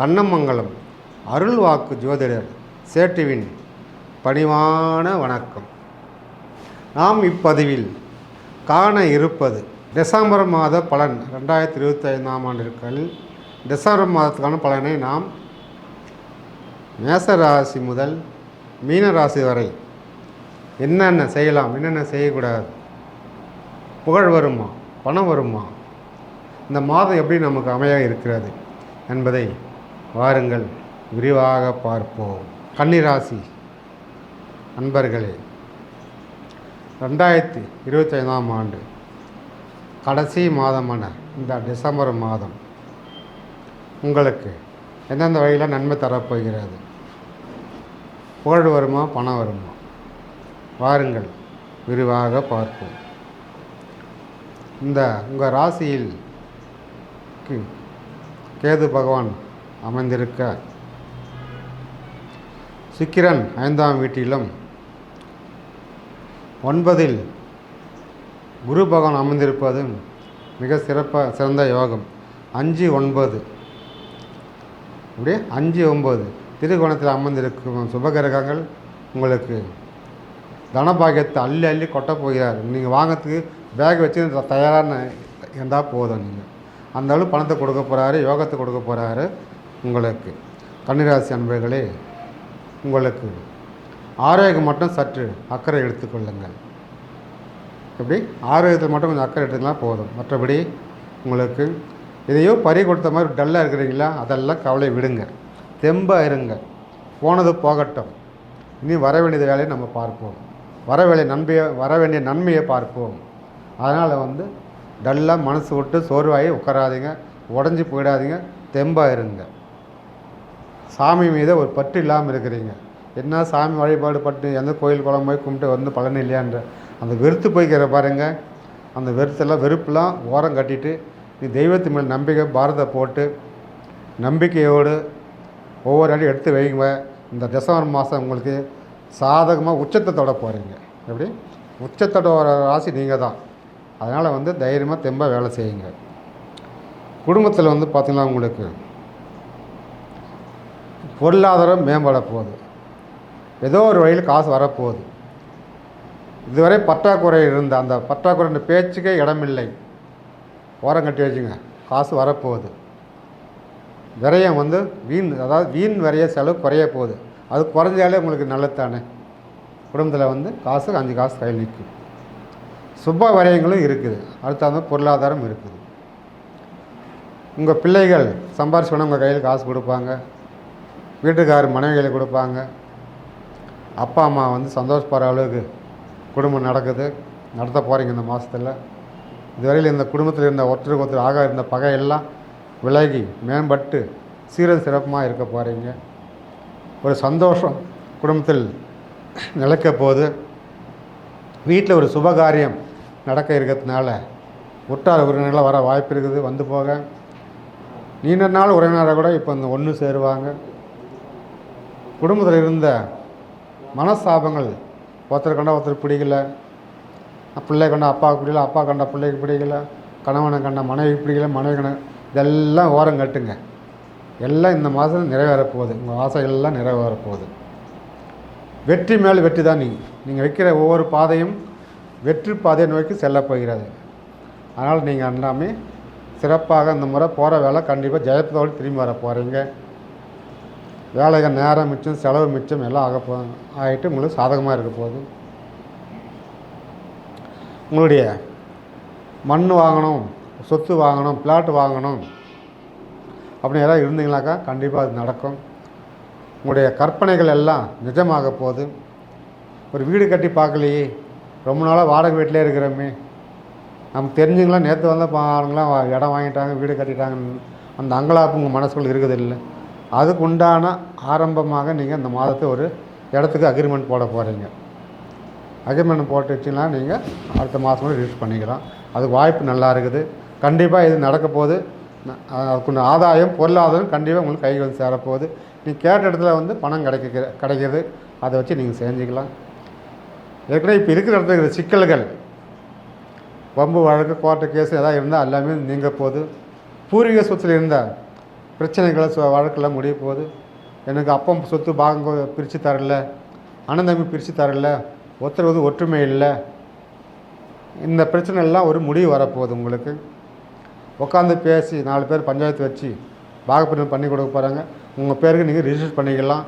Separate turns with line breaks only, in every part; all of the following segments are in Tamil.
கண்ணமங்கலம் அருள்வாக்கு ஜோதிடர் சேட்டுவின் பணிவான வணக்கம். நாம் இப்பதிவில் காண இருப்பது டிசம்பர் மாத பலன் ரெண்டாயிரத்தி இருபத்தி ஐந்தாம் ஆண்டிற்கள் டிசம்பர் மாதத்துக்கான பலனை நாம் மேச ராசி முதல் மீன ராசி வரை என்னென்ன செய்யலாம் என்னென்ன செய்யக்கூடாது? புகழ் வருமா பணம் வருமா? இந்த மாதம் எப்படி நமக்கு அமைய இருக்கிறது என்பதை வாருங்கள் விரிவாக பார்ப்போம். கன்னிராசி நண்பர்களே ரெண்டாயிரத்தி இருபத்தி ஐந்தாம் ஆண்டு கடைசி மாதமான இந்த டிசம்பர் மாதம் உங்களுக்கு எந்தெந்த வகையில் நன்மை தரப்போகிறது? புகழ் வருமா பணம் வருமா? வாருங்கள் விரிவாக பார்ப்போம். இந்த உங்கள் ராசியில் கேது பகவான் அமைந்திருக்க. சுக்கிரன் ஐந்தாம் வீட்டிலும் ஒன்பதில் குரு பகவான் அமர்ந்திருப்பதும் மிக சிறப்பாக சிறந்த யோகம். அஞ்சு ஒன்பது. அப்படியே அஞ்சு ஒம்பது திருகோணத்தில் அமர்ந்திருக்கும் சுபகிரகங்கள் உங்களுக்கு தனபாகியத்தை அள்ளி அள்ளி கொட்ட போகிறார். நீங்கள் வாங்கிறதுக்கு பேக் வச்சு தயாரான இருந்தால் போதும் நீங்கள் அந்த அளவு பணத்தை கொடுக்க போகிறாரு யோகத்தை கொடுக்க போகிறாரு உங்களுக்கு. கன்னிராசி அன்பர்களே உங்களுக்கு ஆரோக்கியம் மட்டும் சற்று அக்கறை எடுத்துக்கொள்ளுங்கள் எப்படி? ஆரோக்கியத்தில் மட்டும் கொஞ்சம் அக்கறை எடுத்துக்கலாம் போதும். மற்றபடி உங்களுக்கு எதையோ பறி கொடுத்த மாதிரி டல்லாக இருக்கிறீங்களா அதெல்லாம் கவலை விடுங்க. தெம்பாக இருங்க. போனது போகட்டும். இனி வர வேண்டியது வேலையை நம்ம பார்ப்போம். வர வேலையை நன்மையை வர வேண்டிய நன்மையை பார்ப்போம். அதனால் வந்து டல்லாக மனசு விட்டு சோர்வாகி உட்காராதீங்க. உடஞ்சி போயிடாதீங்க. தெம்பாக இருங்க. சாமி மீது ஒரு பற்று இல்லாமல் இருக்கிறீங்க. என்ன சாமி வழிபாடு பட்டு எந்த கோயில் குளம் போய் கும்பிட்டு வந்து பலன் இல்லையான்ற அந்த வெறுத்து போய்க்கிற பாருங்க. அந்த வெறுத்தெல்லாம் வெறுப்பெல்லாம் ஓரம் கட்டிட்டு நீ தெய்வத்து மேல் நம்பிக்கை பாரத போட்டு நம்பிக்கையோடு ஒவ்வொரு அடி எடுத்து வைங்க. இந்த டிசம்பர் மாதம் உங்களுக்கு சாதகமாக உச்சத்தை தொட போகிறீங்க எப்படி? உச்சத்தோட வர ராசி நீங்கள் தான். அதனால் வந்து தைரியமாக தெம்பாக வேலை செய்யுங்க. குடும்பத்தில் வந்து பார்த்திங்கன்னா உங்களுக்கு பொருளாதாரம் மேம்பட போகுது. ஏதோ ஒரு வழியில் காசு வரப்போகுது. இதுவரை பற்றாக்குறை இருந்த அந்த பற்றாக்குறை பேச்சுக்கே இடமில்லை. ஓரம் கட்டி வச்சுங்க காசு வரப்போகுது. விரயம் வந்து வீண் அதாவது வீண் விரைய செலவு குறைய போகுது. அது குறைஞ்சாலே உங்களுக்கு நல்லது தானே. குடும்பத்தில் வந்து காசு அஞ்சு காசு கையில் நிற்கும். சுப விரயங்களும் இருக்குது. அடுத்த பொருளாதாரம் இருக்குது. உங்கள் பிள்ளைகள் சம்பாரிச்சு உங்கள் கையில் காசு கொடுப்பாங்க. வீட்டுக்கார் மனைவிகளை கொடுப்பாங்க. அப்பா அம்மா வந்து சந்தோஷப்படுற அளவுக்கு குடும்பம் நடக்குது. நடத்த போகிறீங்க இந்த மாதத்தில் இதுவரையில் இந்த குடும்பத்தில் இருந்த ஒருத்தருக்கு ஒருத்தர் ஆக இருந்த பகையெல்லாம் விலகி மேம்பட்டு சீரன் சிறப்புமாக இருக்க போகிறீங்க ஒரு சந்தோஷம் குடும்பத்தில் நிலைக்க போது வீட்டில் ஒரு சுபகாரியம் நடக்க இருக்கிறதுனால உற்றார் உறவினர்களாக வர வாய்ப்பு இருக்குது. வந்து போக நீண்ட நாள் உறவினராக கூட இப்போ இந்த ஒன்று சேருவாங்க. குடும்பத்தில் இருந்த மனஸ்தாபங்கள் ஒருத்தர் கண்டா ஒருத்தர் பிடிக்கல. பிள்ளை கண்டா அப்பாவுக்கு பிடிக்கல அப்பா கண்ட பிள்ளைக்கு பிடிக்கல கணவனை கண்ட மனைவி பிடிக்கல மனைவி கண இதெல்லாம் ஓரம் கட்டுங்க. எல்லாம் இந்த மாதம் நிறைவேறப்போகுது. உங்கள் ஆசைகள்லாம் நிறைவேறப்போகுது. வெற்றி மேல் வெற்றி தான் நீங்கள் நீங்கள் வைக்கிற ஒவ்வொரு பாதையும் வெற்றி பாதையை நோக்கி செல்லப் போகிறது. அதனால் நீங்கள் எல்லாமே சிறப்பாக இந்த முறை போகிற வேலை கண்டிப்பாக ஜெயத்தோடு திரும்பி வர போகிறீங்க வேலைகள் நேரம் மிச்சம் செலவு மிச்சம் எல்லாம் ஆக போ ஆகிட்டு உங்களுக்கு சாதகமாக இருக்க போகுது. உங்களுடைய மண் வாங்கணும் சொத்து வாங்கணும் பிளாட் வாங்கணும் அப்படி யாராவது இருந்தீங்களாக்கா கண்டிப்பாக அது நடக்கும். உங்களுடைய கற்பனைகள் எல்லாம் நிஜமாக போகுது. ஒரு வீடு கட்டி பார்க்கலையே ரொம்ப நாளாக வாடகை வீட்டிலே இருக்கிறோமே. நமக்கு தெரிஞ்சவங்களாம் நேற்று வந்த பாருங்களாம் இடம் வாங்கிட்டாங்க வீடு கட்டிட்டாங்க அந்த அங்கலாப்பு உங்கள் மனசுக்குள்ள இருக்குது இல்லை அதுக்கு உண்டான ஆரம்பமாக நீங்கள் இந்த மாதத்தை ஒரு இடத்துக்கு அக்ரிமெண்ட் போட போகிறீங்க அக்ரிமெண்ட் போட்டு வச்சிங்கன்னா நீங்கள் அடுத்த மாதம் கூட ரிலீஸ் பண்ணிக்கலாம். அதுக்கு வாய்ப்பு நல்லா இருக்குது. கண்டிப்பாக இது நடக்க போது அதுக்குண்ட ஆதாயம் பொருளாதாரம் கண்டிப்பாக உங்களுக்கு கை வந்து சேரப்போகுது. நீங்கள் கேட்ட இடத்துல வந்து பணம் கிடைக்க கிடைக்கிது. அதை வச்சு நீங்கள் செஞ்சுக்கலாம். ஏற்கனவே இப்போ இருக்கிற இடத்துல இருக்கிற சிக்கல்கள் வம்பு வழக்கு கோர்ட்டு கேஸ் எதாவது இருந்தால் எல்லாமே நீங்க போகுது. பூர்வீக சொத்தில் இருந்தால் பிரச்சனைகளை வழக்கில் முடிய போகுது. எனக்கு அப்பம் சொத்து பாங்க பிரித்து தரல. அண்ணன் தம்பி பிரித்து தரல. ஒத்துறது ஒற்றுமை இல்லை. இந்த பிரச்சனைலாம் ஒரு முடிவு வரப்போகுது உங்களுக்கு. உட்காந்து பேசி நாலு பேர் பஞ்சாயத்து வச்சு பாகப்பிரிவு பண்ணி கொடுக்க போகிறாங்க உங்கள் பேருக்கு நீங்கள் ரிஜிஸ்டர் பண்ணிக்கலாம்.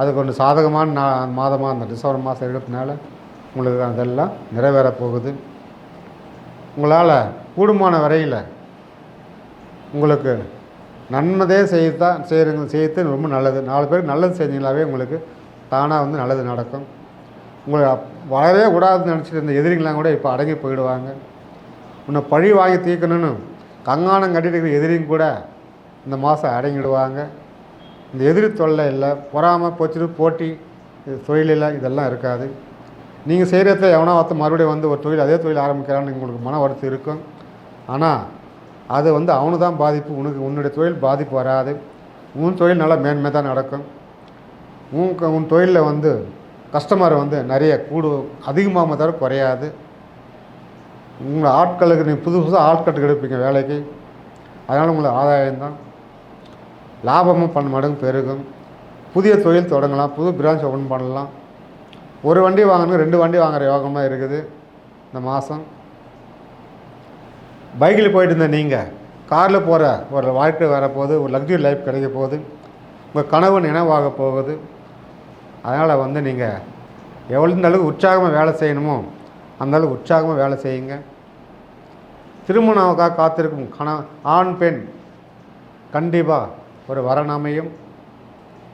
அது கொஞ்சம் சாதகமான நா மாதமாக அந்த டிசம்பர் மாதம் எடுப்பனால உங்களுக்கு அதெல்லாம் நிறைவேற போகுது. உங்களால் கூடுமான வரையில் உங்களுக்கு நன்மதே செய்தான் செய்கிறவங்க செய்யறது ரொம்ப நல்லது. நாலு பேருக்கு நல்லது செஞ்சீங்களாவே உங்களுக்கு தானாக வந்து நல்லது நடக்கும். உங்களை வளரவே கூடாதுன்னு நினச்சிட்டு இருந்த எதிரிங்களாம் கூட இப்போ அடங்கி போயிடுவாங்க. உன்னை பழி வாங்கி தீர்க்கணும்னு கங்காணம் கட்டிட்டு இருக்கிற எதிரிங்க கூட இந்த மாதம் அடங்கிடுவாங்க. இந்த எதிரி தொல்லை இல்லை பொறாமல் போச்சுட்டு போட்டி தொழிலில் இதெல்லாம் இருக்காது. நீங்கள் செய்கிறத எவனா ஒருத்த மறுபடியும் வந்து ஒரு தொழில் அதே தொழில் ஆரம்பிக்கிறான்னு உங்களுக்கு மன வருத்தம் இருக்கும். ஆனால் அது வந்து அவனு தான் பாதிப்பு உனக்கு உன்னுடைய தொழில் பாதிப்பு வராது. உன் தொழில் நல்லா மேன்மை தான் நடக்கும். உன் உன் தொழிலில் வந்து கஸ்டமர் வந்து நிறைய கூடு அதிகமாக தவிர குறையாது. உங்களை ஆட்களுக்கு நீங்கள் புது புதுசாக ஆட்கட்டு எடுப்பீங்க வேலைக்கு. அதனால் உங்களுக்கு ஆதாயம்தான். லாபமும் பண்ண மடங்கு பெருகும். புதிய தொழில் தொடங்கலாம் புது பிரான்ச் ஓப்பன் பண்ணலாம். ஒரு வண்டி வாங்கணும் ரெண்டு வண்டி வாங்குற யோகமாக இருக்குது இந்த மாதம். பைக்கில் போயிட்டு இருந்த நீங்கள் காரில் போகிற ஒரு வாழ்க்கை வரப்போகுது ஒரு லக்ஸரி லைஃப் கிடைக்க போகுது உங்கள் கனவு நினைவாக போகுது. அதனால் வந்து நீங்கள் எவ்வளோ அளவுக்கு உற்சாகமாக வேலை செய்யணுமோ அந்த அளவுக்கு உற்சாகமாக வேலை செய்யுங்க. திருமணக்காக காத்திருக்கும் கண ஆண் பெண் கண்டிப்பாக ஒரு வரன் அமையும்.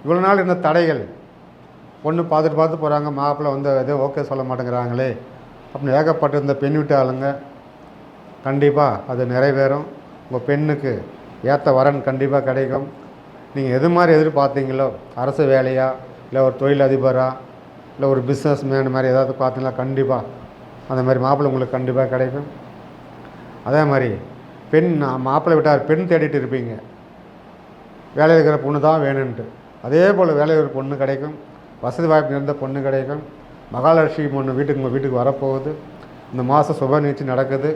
இவ்வளோ நாள் இருந்த தடைகள் பொண்ணு பார்த்துட்டு பார்த்து போகிறாங்க மாப்பிள்ளை வந்து எதுவும் ஓகே சொல்ல மாட்டேங்கிறாங்களே அப்படின்னு ஏகப்பட்டிருந்த பெண் வீட்டு ஆளுங்க கண்டிப்பாக அது நிறைவேறும். உங்கள் பெண்ணுக்கு ஏற்ற வரன் கண்டிப்பாக கிடைக்கும். நீங்கள் எது மாதிரி எதிர்பார்த்தீங்களோ அரசு வேலையா இல்லை ஒரு தொழிலதிபராக இல்லை ஒரு பிஸ்னஸ் மேன் மாதிரி ஏதாவது பார்த்தீங்களா? கண்டிப்பாக அந்த மாதிரி மாப்பிள்ளை உங்களுக்கு கண்டிப்பாக கிடைக்கும். அதே மாதிரி பெண் மாப்பிள்ளை விட்டார் பெண் தேடிட்டு இருப்பீங்க. வேலையில் இருக்கிற பொண்ணு தான் வேணும்ன்ட்டு. அதே போல் வேலையில் இருக்கிற பொண்ணு கிடைக்கும். வசதி வாய்ப்பு இருந்த பொண்ணு கிடைக்கும். மகாலட்சுமி பொண்ணு வீட்டுக்கு உங்கள் வீட்டுக்கு வரப்போகுது. இந்த மாதம் சுப நிகழ்ச்சி நடக்குது.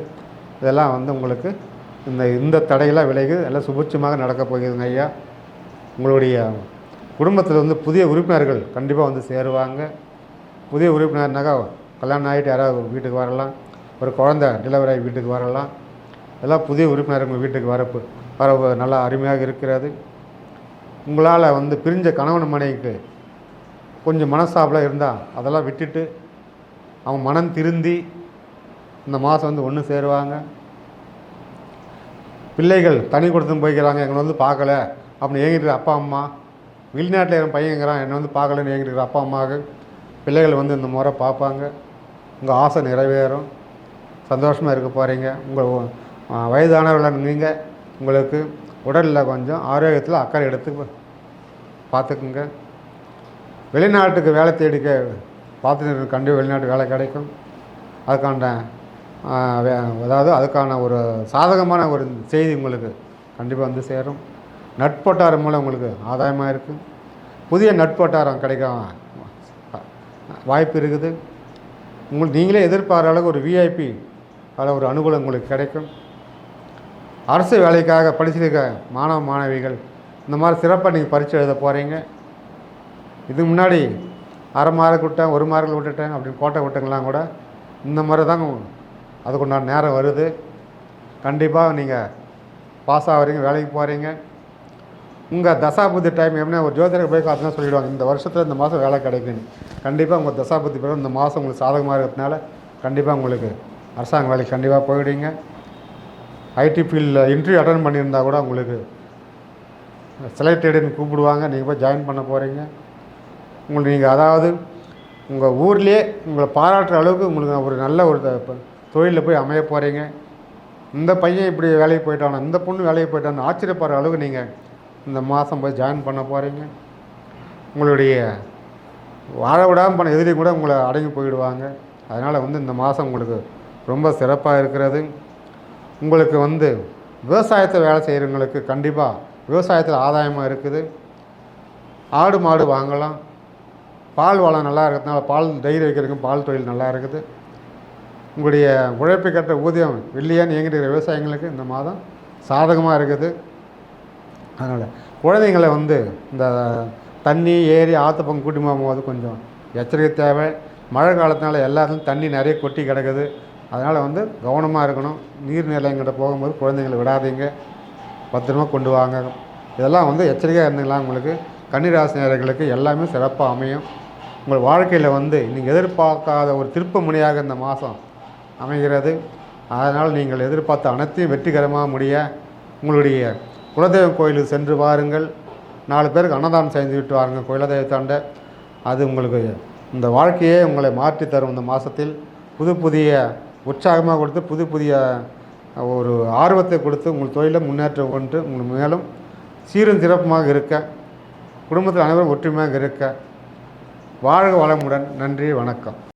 இதெல்லாம் வந்து உங்களுக்கு இந்த இந்த தடையெல்லாம் விலகி எல்லாம் சுபிட்சமாக நடக்கப் போகுதுங்க ஐயா. உங்களுடைய குடும்பத்தில் வந்து புதிய உறுப்பினர்கள் கண்டிப்பாக வந்து சேருவாங்க. புதிய உறுப்பினர்னாக்கா கல்யாணம் ஆகிட்டு யாராவது வீட்டுக்கு வரலாம். ஒரு குழந்த டெலிவரி ஆகி வீட்டுக்கு வரலாம். எல்லாம் புதிய உறுப்பினர் உங்கள் வீட்டுக்கு வரப்பு வர நல்லா அருமையாக இருக்கிறது. உங்களால் வந்து பிரிஞ்ச கணவன் மனைவிக்கு கொஞ்சம் மனசாப்பில் இருந்தால் அதெல்லாம் விட்டுட்டு அவன் மனம் திருந்தி இந்த மாதம் வந்து ஒன்று சேருவாங்க. பிள்ளைகள் தனி கொடுத்துன்னு போய்க்கிறாங்க எங்களை வந்து பார்க்கல. அப்படின்னு ஏங்கிட்டு அப்பா அம்மா வெளிநாட்டில் என் பையங்கிறான் என்னை வந்து பார்க்கலன்னு ஏங்கிட்டு அப்பா அம்மாவுக்கு பிள்ளைகள் வந்து இந்த முறை பார்ப்பாங்க. உங்கள் ஆசை நிறைவேறும். சந்தோஷமாக இருக்க போகிறீங்க உங்கள் வயதானவர்கள் நீங்கள் உங்களுக்கு உடலில் கொஞ்சம் ஆரோக்கியத்தில் அக்கறை எடுத்து பார்த்துக்குங்க. வெளிநாட்டுக்கு வேலை தேடிக்க பார்த்துட்டு கண்டிப்பாக வெளிநாட்டு வேலை கிடைக்கும். அதுக்கான அதாவது அதுக்கான ஒரு சாதகமான ஒரு செய்தி உங்களுக்கு கண்டிப்பாக வந்து சேரும். நட்பட்டாரம் மூலம் உங்களுக்கு ஆதாயமாக இருக்குது புதிய நட்பட்டாரம் கிடைக்க வாய்ப்பு இருக்குது. உங்களுக்கு நீங்களே எதிர்பார்க்குற அளவுக்கு ஒரு விஐபி அதில் ஒரு அனுகூலம் உங்களுக்கு கிடைக்கும். அரசு வேலைக்காக படிச்சிருக்க மாணவ மாணவிகள் இந்த மாதிரி சிறப்பாக நீங்கள் பரிச்சு எழுத போகிறீங்க இதுக்கு முன்னாடி அரை மார்க் விட்டேன் ஒரு மார்க் விட்டுட்டேன் அப்படின்னு கோட்டை விட்டுங்களாம் கூட இந்த மாதிரி தான் அதுக்குண்டான நேரம் வருது. கண்டிப்பாக நீங்கள் பாஸ் ஆகிறீங்க வேலைக்கு போகிறீங்க உங்கள் தசாபுத்தி டைம் எப்படின்னா ஒரு ஜோதிடர் போய் காத்துனா சொல்லிவிடுவாங்க இந்த வருஷத்தில் இந்த மாதம் வேலை கிடைக்குன்னு கண்டிப்பாக உங்கள் தசாபுத்தி பிறகு இந்த மாதம் உங்களுக்கு சாதகமாக இருக்கிறதுனால கண்டிப்பாக உங்களுக்கு அரசாங்க வேலைக்கு கண்டிப்பாக போயிடுவீங்க ஐடி ஃபீல்டில் இன்டர்வியூ அட்டன் பண்ணியிருந்தா கூட உங்களுக்கு செலக்டடுன்னு கூப்பிடுவாங்க. நீங்கள் போய் ஜாயின் பண்ண போகிறீங்க உங்களுக்கு நீங்கள் அதாவது உங்கள் ஊர்லேயே உங்களை பாராட்டுற அளவுக்கு உங்களுக்கு ஒரு நல்ல ஒரு தொழிலில் போய் அமைய போகிறீங்க இந்த பையன் இப்படி வேலைக்கு போயிட்டானா? இந்த பொண்ணு வேலைக்கு போயிட்டான்னு ஆச்சரியப்படுற அளவுக்கு நீங்கள் இந்த மாதம் போய் ஜாயின் பண்ண போகிறீங்க உங்களுடைய வாழ விடாமல் பண்ண எதிரி கூட உங்களை அடங்கி போயிடுவாங்க. அதனால் வந்து இந்த மாதம் உங்களுக்கு ரொம்ப சிறப்பாக இருக்கிறது. உங்களுக்கு வந்து விவசாயத்தை வேலை செய்கிறவங்களுக்கு கண்டிப்பாக விவசாயத்தில் ஆதாயமாக இருக்குது. ஆடு மாடு வாங்கலாம். பால் வளம் நல்லா இருக்கிறதுனால பால் டைரி வைக்கிறதுக்கும் பால் தொழில் நல்லா இருக்குது. உங்களுடைய உழைப்பு கட்ட ஊதியம் வெள்ளியான்னு இயங்கிட்டு இருக்கிற விவசாயிங்களுக்கு இந்த மாதம் சாதகமாக இருக்குது. அதனால் குழந்தைங்களை வந்து இந்த தண்ணி ஏரி ஆற்று பங்கு கூட்டி போகும்போது கொஞ்சம் எச்சரிக்கை தேவை. மழை காலத்தினால எல்லாத்துலையும் தண்ணி நிறைய கொட்டி கிடக்குது. அதனால் வந்து கவனமாக இருக்கணும். நீர்நிலைங்கிட்ட போகும்போது குழந்தைங்களை விடாதீங்க. பத்திரமா கொண்டு வாங்க. இதெல்லாம் வந்து எச்சரிக்கையாக இருந்தீங்களா உங்களுக்கு கன்னிராசினியர்களுக்கு எல்லாமே சிறப்பாக அமையும். உங்கள் வாழ்க்கையில் வந்து நீங்கள் எதிர்பார்க்காத ஒரு திருப்ப முனையாக இந்த மாதம் அமைகிறது. அதனால் நீங்கள் எதிர்பார்த்த அனைத்தையும் வெற்றிகரமாக முடிய உங்களுடைய குலதெய்வம் கோயிலுக்கு சென்று வாருங்கள். நாலு பேருக்கு அன்னதானம் செய்து விட்டு வாருங்கள் குலதெய்வத்தாண்ட அது உங்களுக்கு இந்த வாழ்க்கையே உங்களை மாற்றி தரும் இந்த மாதத்தில் புது புதிய உற்சாகமாக கொடுத்து புது புதிய ஒரு ஆர்வத்தை கொடுத்து உங்கள் தொழிலை முன்னேற்றம் கொண்டு உங்கள் மேலும் சீரும் சிறப்புமாக இருக்க குடும்பத்தில் அனைவரும் ஒற்றுமையாக இருக்க. வாழ்க வளமுடன். நன்றி வணக்கம்.